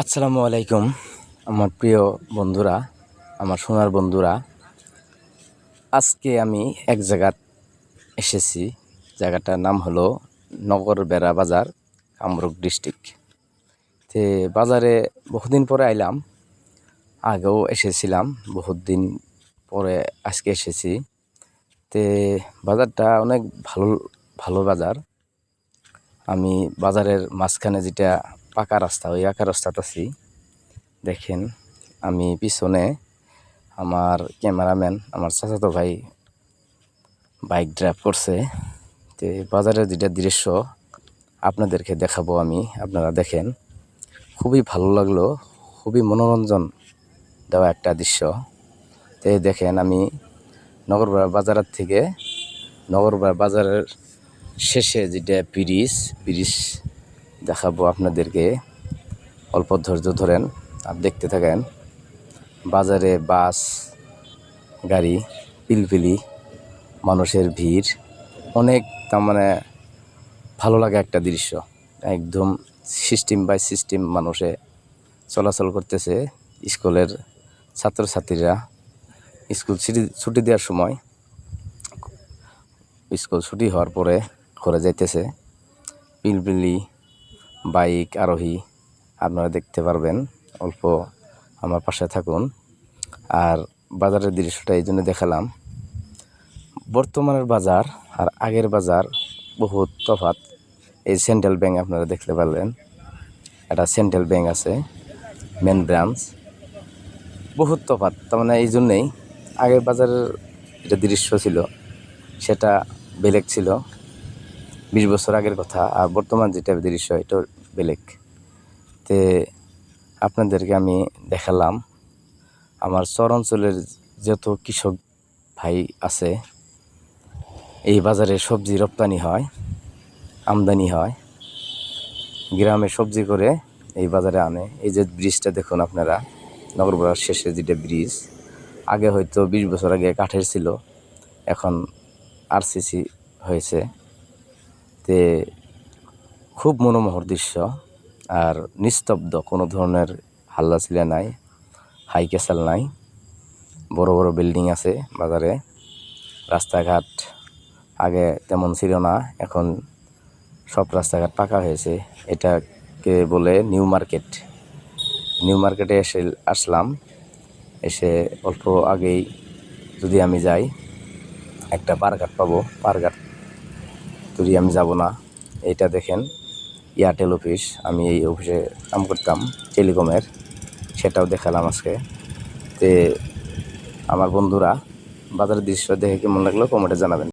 আসসালামু আলাইকুম, আমার প্রিয় বন্ধুরা, আমার সোনার বন্ধুরা। আজকে আমি এক জায়গাত এসেছি, জায়গাটার নাম হলো নগর বেড়া বাজার, কামরূপ ডিস্ট্রিক্ট। তে বাজারে বহুদিন পরে আইলাম, আগেও এসেছিলাম, বহুত দিন পরে আজকে এসেছি। তে বাজারটা অনেক ভালো ভালো বাজার। আমি বাজারের মাঝখানে যেটা পাকা রাস্তা, ওই পাকা রাস্তাতে আছি। দেখেন, আমি পিছনে আমার ক্যামেরাম্যান, আমার চাচাতো ভাই বাইক ড্রাইভ করছে। তো বাজারের যেটা দৃশ্য, আপনাদেরকে দেখাবো আমি, আপনারা দেখেন। খুবই ভালো লাগল, খুবই মনোরঞ্জন দেওয়া একটা দৃশ্য। তো দেখেন, আমি নগরপাড়া বাজারের থেকে নগরপাড়া বাজারের শেষে যেটা ব্রিজ ব্রিজ দেখাবো আপনাদেরকে। অল্প ধৈর্য ধরেন, আর দেখতে থাকেন, বাজারে বাস, গাড়ি, পিলপিলি, মানুষের ভিড়, অনেক তার মানে ভালো লাগে একটা দৃশ্য। একদম সিস্টেম বাই সিস্টেম মানুষে চলাচল করতেছে স্কুলের ছাত্রছাত্রীরা। স্কুল ছুটি ছুটি দেওয়ার সময় স্কুল ছুটি হওয়ার পরে ঘরে যাইতেছে। পিলপিলি বাইক, আরোহী আপনারা দেখতে পারবেন। অল্প আমার পাশে থাকুন। আর বাজারের দৃশ্যটা এই জন্য দেখালাম। বর্তমানের বাজার আর আগের বাজার বহুত তফাৎ। এই সেন্ট্রাল ব্যাংক আপনারা দেখতে পারলেন। একটা সেন্ট্রাল ব্যাংক আছে মেন ব্রাঞ্চ বহুত তফাৎ, তার মানে এই জন্যেই আগের বাজারের যে দৃশ্য ছিল, সেটা বেলেগ ছিল। বিশ বছর আগের কথা, আর বর্তমান যেটা দৃশ্য এটা বেলেগ। তে আপনাদেরকে আমি দেখালাম, আমার চর অঞ্চলের যত কৃষক ভাই আছে, এই বাজারে সবজি রপ্তানি হয়, আমদানি হয়, গ্রামে সবজি করে এই বাজারে আনে। এই যে ব্রিজটা দেখুন আপনারা নগরপাড়ার শেষে যেটা ব্রিজ, আগে হয়তো বিশ বছর আগে কাঠের ছিল, এখন আরসিসি হয়েছে। তে খুব মনোমোহর দৃশ্য আর নিস্তব্ধ, কোনো ধরনের হাল্লা ছিলে নাই, হাই ক্যাসাল নাই। বড় বড় বিল্ডিং আছে বাজারে, রাস্তাঘাট আগে তেমন ছিল না, এখন সব রাস্তাঘাট পাকা হয়েছে। এটাকে বলে নিউ মার্কেট। নিউ মার্কেটে এসে আসলাম, এসে অল্প আগেই যদি আমি যাই, একটা পারঘাট পাবো পারঘাট যদি আমি যাব না। এটা দেখেন এয়ারটেল অফিস আমি এই অফিসে কাম করতাম টেলিকমের সেটাও দেখালাম আজকে। তে আমার বন্ধুরা বাজারের দৃশ্য দেখে কেমন লাগল কমেন্টে জানাবেন।